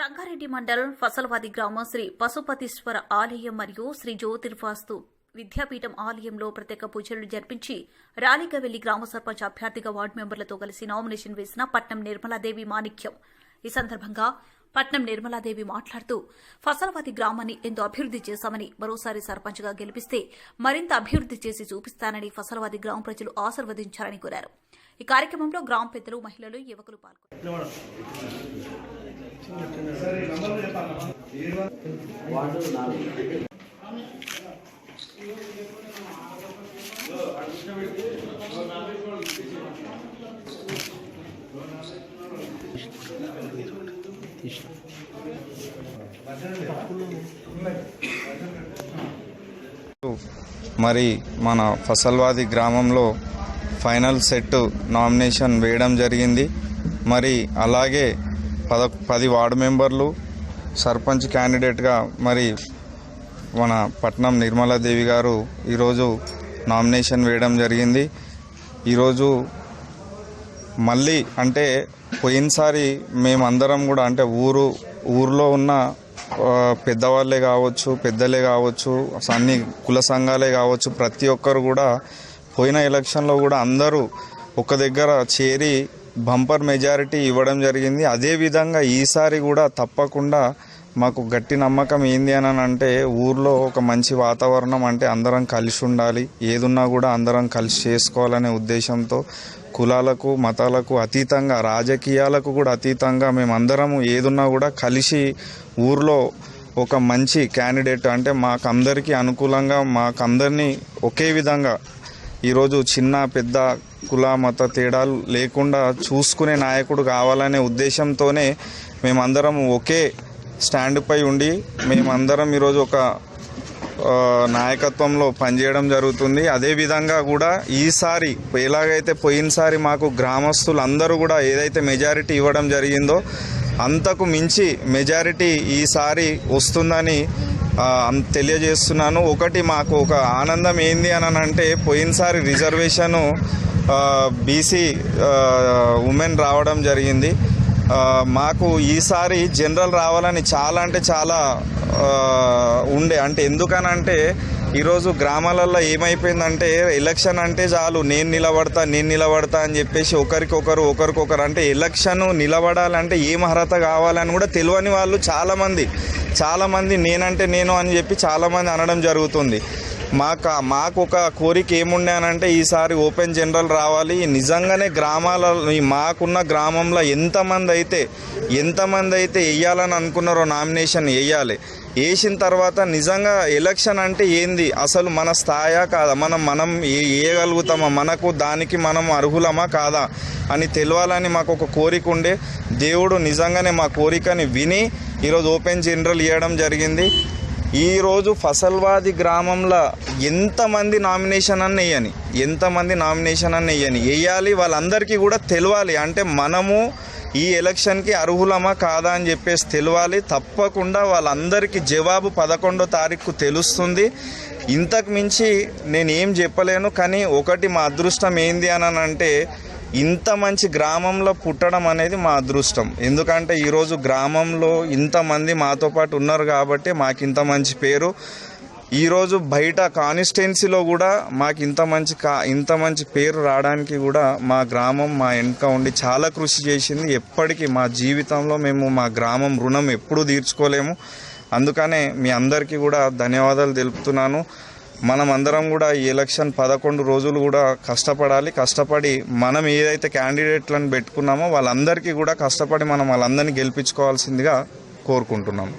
సంగారెడ్డి మండలం ఫసల్వాది గ్రామం శ్రీ పశుపతీశ్వర ఆలయం మరియు శ్రీ జ్యోతిర్వాస్తు విద్యాపీఠం ఆలయంలో ప్రత్యేక పూజలు జరిపించి ర్యాలీగా వెళ్ళి గ్రామ సర్పంచ్ అభ్యర్థిగా వార్డు మెంబర్లతో కలిసి నామినేషన్ వేసిన పట్నం నిర్మలాదేవి మాణిక్యం. ఈ సందర్భంగా పట్నం నిర్మలాదేవి మాట్లాడుతూ ఫసల్వాది గ్రామాన్ని ఎంతో అభివృద్ది చేశామని మరోసారి సర్పంచ్గా గెలిపిస్తే మరింత అభివృద్ది చేసి చూపిస్తానని ఫసల్వాది గ్రామ ప్రజలు ఆశీర్వదించారని కోరారు. ఈ కార్యక్రమంలో గ్రామ పెద్దలు మహిళలు యువకులు పాల్గొన్నారు. మరి మన ఫసల్వాది గ్రామంలో ఫైనల్ సెట్ నామినేషన్ వేయడం జరిగింది. మరి అలాగే పద పది వార్డు మెంబర్లు సర్పంచ్ క్యాండిడేట్గా మరి మన పట్నం నిర్మలాదేవి గారు ఈరోజు నామినేషన్ వేయడం జరిగింది. ఈరోజు మళ్ళీ అంటే పోయినసారి మేమందరం కూడా అంటే ఊరు ఊర్లో ఉన్న పెద్దవాళ్ళే కావచ్చు పెద్దలే కావచ్చు అన్ని కుల సంఘాలే కావచ్చు ప్రతి ఒక్కరు కూడా పోయిన ఎలక్షన్లో కూడా అందరూ ఒక దగ్గర చేరి బంపర్ మెజారిటీ ఇవ్వడం జరిగింది. అదే విధంగా ఈసారి కూడా తప్పకుండా మాకు గట్టి నమ్మకం ఏంది అని అంటే ఊర్లో ఒక మంచి వాతావరణం అంటే అందరం కలిసి ఉండాలి. ఏదున్నా కూడా అందరం కలిసి చేసుకోవాలనే ఉద్దేశంతో కులాలకు మతాలకు అతీతంగా రాజకీయాలకు కూడా అతీతంగా మేమందరము ఏదున్నా కూడా కలిసి ఊర్లో ఒక మంచి క్యాండిడేట్ అంటే మాకందరికీ అనుకూలంగా మాకందరినీ ఒకే విధంగా ఈరోజు చిన్న పెద్ద కుల మత తేడాలు లేకుండా చూసుకునే నాయకుడు కావాలనే ఉద్దేశంతోనే మేమందరం ఒకే స్టాండ్పై ఉండి మేమందరం ఈరోజు ఒక నాయకత్వంలో పనిచేయడం జరుగుతుంది. అదేవిధంగా కూడా ఈసారి ఎలాగైతే పోయినసారి మాకు గ్రామస్తులు అందరూ కూడా ఏదైతే మెజారిటీ ఇవ్వడం జరిగిందో అంతకు మించి మెజారిటీ ఈసారి వస్తుందని తెలియజేస్తున్నాను. ఒకటి మాకు ఒక ఆనందం ఏంది అని అంటే పోయినసారి రిజర్వేషను బీసీ ఉమెన్ రావడం జరిగింది. మాకు ఈసారి జనరల్ రావాలని చాలా అంటే చాలా ఉండే. అంటే ఎందుకనంటే ఈరోజు గ్రామాలలో ఏమైపోయిందంటే ఎలక్షన్ అంటే చాలు నేను నిలబడతా నేను నిలబడతా అని చెప్పేసి ఒకరికొకరు ఒకరికొకరు అంటే ఎలక్షన్ నిలబడాలంటే ఏం అర్హత కావాలని కూడా తెలియని వాళ్ళు చాలామంది. చాలామంది నేనంటే నేను అని చెప్పి చాలామంది అనడం జరుగుతుంది. మాకు మాకు ఒక కోరిక ఏముండేనంటే ఈసారి ఓపెన్ జనరల్ రావాలి. నిజంగానే గ్రామాల మాకున్న గ్రామంలో ఎంతమంది అయితే ఎంతమంది అయితే వేయాలని అనుకున్నారో నామినేషన్ వేయాలి వేసిన తర్వాత నిజంగా ఎలక్షన్ అంటే ఏంది? అసలు మన స్థాయా కాదా? మనం మనం వేయగలుగుతామా మనకు దానికి మనం అర్హులమా కాదా? అని తెలియాలని మాకు ఒక కోరిక ఉండే దేవుడు నిజంగానే మా కోరికని విని ఈరోజు ఓపెన్ జనరల్ ఇవ్వడం జరిగింది. ఈరోజు ఫసల్వాది గ్రామంలో ఎంతమంది నామినేషన్ అని వేయని ఎంతమంది నామినేషన్ అని వేయని. వేయాలి వాళ్ళందరికీ కూడా తెలియాలి అంటే మనము ఈ ఎలక్షన్కి అర్హులమా కాదా అని చెప్పేసి తెలియాలి తప్పకుండా వాళ్ళందరికీ జవాబు పదకొండో తారీఖు తెలుస్తుంది. ఇంతకు మించి నేను ఏం చెప్పలేను. కానీ ఒకటి మా అదృష్టం ఏంది అని అంటే ఇంత మంచి గ్రామంలో పుట్టడం అనేది మా అదృష్టం. ఎందుకంటే ఈరోజు గ్రామంలో ఇంతమంది మాతో పాటు ఉన్నారు కాబట్టి మాకు ఇంత మంచి పేరు. ఈరోజు బయట కాన్స్టిట్యున్సీలో కూడా మాకు ఇంత మంచి కా ఇంత మంచి పేరు రావడానికి కూడా మా గ్రామం మా వెనుక ఉండి చాలా కృషి చేసింది. ఎప్పటికీ మా జీవితంలో మేము మా గ్రామం రుణం ఎప్పుడూ తీర్చుకోలేము. అందుకనే మీ అందరికీ కూడా ధన్యవాదాలు తెలుపుతున్నాను. మనం అందరం కూడా ఈ ఎలక్షన్ పదకొండు రోజులు కూడా కష్టపడాలి. కష్టపడి మనం ఏదైతే క్యాండిడేట్లను పెట్టుకున్నామో వాళ్ళందరికీ కూడా కష్టపడి మనం వాళ్ళందరినీ గెలిపించుకోవాల్సిందిగా కోరుకుంటున్నాం.